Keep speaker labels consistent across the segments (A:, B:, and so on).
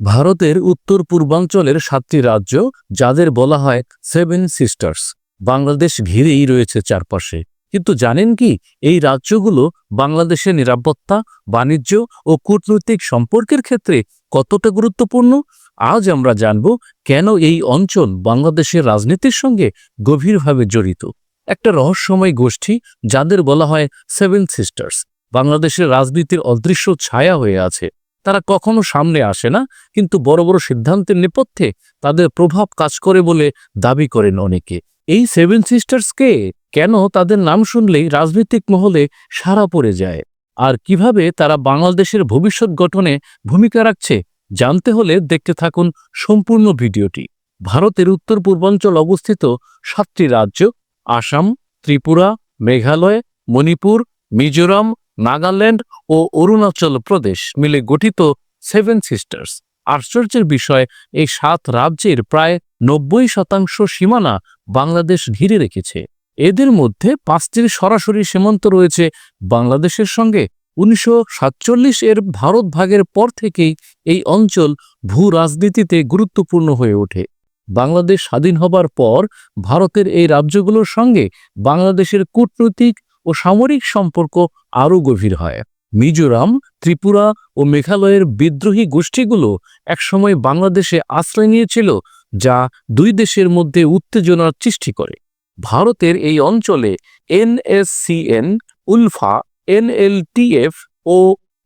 A: ভারতের উত্তর পূর্বাঞ্চলের সাতটি রাজ্য, যাদের বলা হয় সেভেন সিস্টার্স বাংলাদেশ ঘিরেই রয়েছে চারপাশে। কিন্তু জানেন কি, এই রাজ্যগুলো বাংলাদেশের নিরাপত্তা, বাণিজ্য ও কূটনৈতিক সম্পর্কের ক্ষেত্রে কতটা গুরুত্বপূর্ণ? আজ আমরা জানব কেন এই অঞ্চল বাংলাদেশের রাজনীতির সঙ্গে গভীরভাবে জড়িত। একটা রহস্যময় গোষ্ঠী, যাদের বলা হয় সেভেন সিস্টার্স বাংলাদেশের রাজনীতির অদৃশ্য ছায়া হয়ে আছে। তারা কখনো সামনে আসে না, কিন্তু বড় বড় সিদ্ধান্তের নেপথ্যে তাদের প্রভাব কাজ করে বলে দাবি করেন অনেকে। এই সেভেন সিস্টার্সকে কেন তাদের নাম শুনলেই রাজনৈতিক মহলে সাড়া পড়ে যায়? আর কীভাবে তারা বাংলাদেশের ভবিষ্যৎ গঠনে ভূমিকা রাখছে, জানতে হলে দেখতে থাকুন সম্পূর্ণ ভিডিওটি। ভারতের উত্তর পূর্বাঞ্চল অবস্থিত সাতটি রাজ্য, আসাম, ত্রিপুরা, মেঘালয়, মণিপুর, মিজোরাম নাগাল্যান্ড ও অরুণাচল প্রদেশ মিলে গঠিত সেভেন সিস্টার্স। আশ্চর্যের বিষয়, এই সাত রাজ্যের প্রায় নব্বই শতাংশ সীমানা বাংলাদেশ ঘিরে রেখেছে। এদের মধ্যে পাঁচটির সরাসরি সীমান্ত রয়েছে বাংলাদেশের সঙ্গে। উনিশশো সাতচল্লিশ এর ভারত ভাগের পর থেকেই এই অঞ্চল ভূ রাজনীতিতে গুরুত্বপূর্ণ হয়ে ওঠে। বাংলাদেশ স্বাধীন হবার পর ভারতের এই রাজ্যগুলোর সঙ্গে বাংলাদেশের কূটনৈতিক ও সামরিক সম্পর্ক আরও গভীর হয়। মিজোরাম, ত্রিপুরা ও মেঘালয়ের বিদ্রোহী গোষ্ঠীগুলো একসময় বাংলাদেশে আশ্রয় নিয়েছিল, যা দুই দেশের মধ্যে উত্তেজনার সৃষ্টি করে। ভারতের এই অঞ্চলে এনএসসিএন, উলফা, এনএলটিএফ ও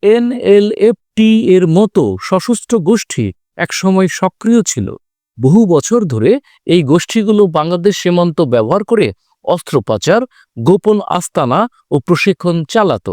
A: এনএলএফটি এর মতো সশস্ত্র গোষ্ঠী একসময় সক্রিয় ছিল। বহু বছর ধরে এই গোষ্ঠীগুলো বাংলাদেশ সীমান্ত ব্যবহার করে অস্ত্র পাচার গোপন আস্তানা ও প্রশিক্ষণ চালাত।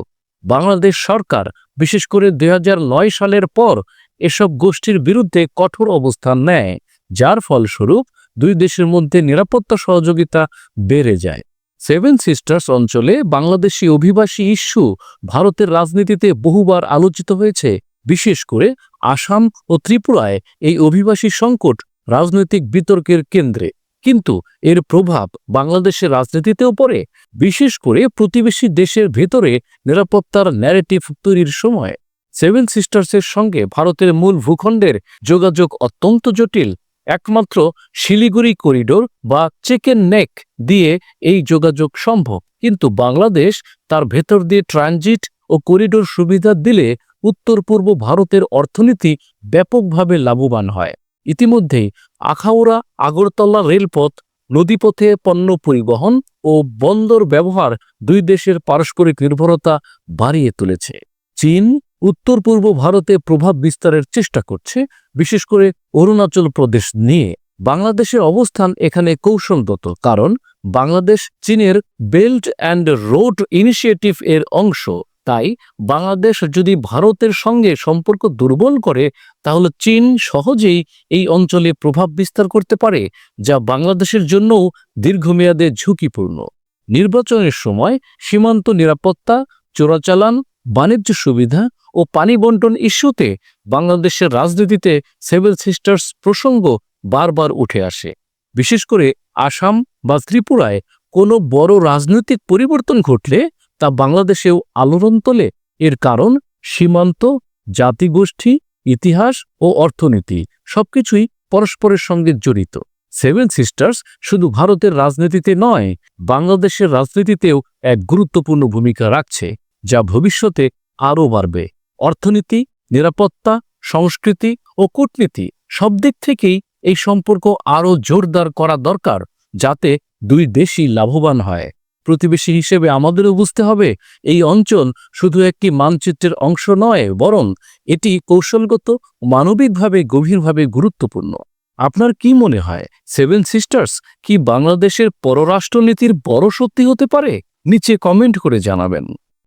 A: বাংলাদেশ সরকার, বিশেষ করে দু হাজার নয় সালের পর, এসব গোষ্ঠীর বিরুদ্ধে কঠোর অবস্থান নেয়, যার ফলস্বরূপ দুই দেশের মধ্যে নিরাপত্তা সহযোগিতা বেড়ে যায়। সেভেন সিস্টার্স অঞ্চলে বাংলাদেশি অভিবাসী ইস্যু ভারতের রাজনীতিতে বহুবার আলোচিত হয়েছে। বিশেষ করে আসাম ও ত্রিপুরায় এই অভিবাসী সংকট রাজনৈতিক বিতর্কের কেন্দ্রে। কিন্তু এর প্রভাব বাংলাদেশের রাজনীতিতেও পড়ে, বিশেষ করে প্রতিবেশী দেশের ভেতরে নিরাপত্তার ন্যারেটিভ তৈরির সময়। সেভেন সিস্টার্সের সঙ্গে ভারতের মূল ভূখণ্ডের যোগাযোগ অত্যন্ত জটিল, একমাত্র শিলিগুড়ি করিডোর বা চিকেন নেক দিয়ে এই যোগাযোগ সম্ভব। কিন্তু বাংলাদেশ তার ভেতর দিয়ে ট্রানজিট ও করিডোর সুবিধা দিলে উত্তর পূর্ব ভারতের অর্থনীতি ব্যাপকভাবে লাভবান হয়। ইতিমধ্যেই আখাউড়া, আগরতলা রেলপথ, নদীপথে পণ্য পরিবহন ও বন্দর ব্যবহার দুই দেশের পারস্পরিক নির্ভরতা বাড়িয়ে তুলেছে। চীন উত্তর পূর্ব ভারতে প্রভাব বিস্তারের চেষ্টা করছে, বিশেষ করে অরুণাচল প্রদেশ নিয়ে। বাংলাদেশের অবস্থান এখানে কৌশলগত, কারণ বাংলাদেশ চীনের বেল্ট অ্যান্ড রোড ইনিশিয়েটিভ এর অংশ। তাই বাংলাদেশ যদি ভারতের সঙ্গে সম্পর্ক দুর্বল করে, তাহলে চীন সহজেই এই অঞ্চলে প্রভাব বিস্তার করতে পারে, যা বাংলাদেশের জন্যও দীর্ঘমেয়াদে ঝুঁকিপূর্ণ। নির্বাচনের সময় সীমান্ত নিরাপত্তা, চোরাচালান, বাণিজ্য সুবিধা ও পানি বন্টন ইস্যুতে বাংলাদেশের রাজনীতিতে সেভেন সিস্টার্স প্রসঙ্গ বারবার উঠে আসে। বিশেষ করে আসাম বা ত্রিপুরায় কোনো বড় রাজনৈতিক পরিবর্তন ঘটলে তা বাংলাদেশেও আলোড়ন তোলে। এর কারণ সীমান্ত, জাতিগোষ্ঠী, ইতিহাস ও অর্থনীতি, সবকিছুই পরস্পরের সঙ্গে জড়িত। সেভেন সিস্টার্স শুধু ভারতের রাজনীতিতে নয়, বাংলাদেশের রাজনীতিতেও এক গুরুত্বপূর্ণ ভূমিকা রাখছে, যা ভবিষ্যতে আরও বাড়বে। অর্থনীতি, নিরাপত্তা, সংস্কৃতি ও কূটনীতি সব দিক থেকেই এই সম্পর্ক আরও জোরদার করা দরকার, যাতে দুই দেশই লাভবান হয়। প্রতিবেশী হিসেবে আমাদেরও বুঝতে হবে, এই অঞ্চল শুধু একটি মানচিত্রের অংশ নয়, বরং এটি কৌশলগত, মানবিকভাবে গভীরভাবে গুরুত্বপূর্ণ। আপনার কি মনে হয় সেভেন সিস্টার্স কি বাংলাদেশের পররাষ্ট্রনীতির বড় সত্যি হতে পারে? নিচে কমেন্ট করে জানাবেন।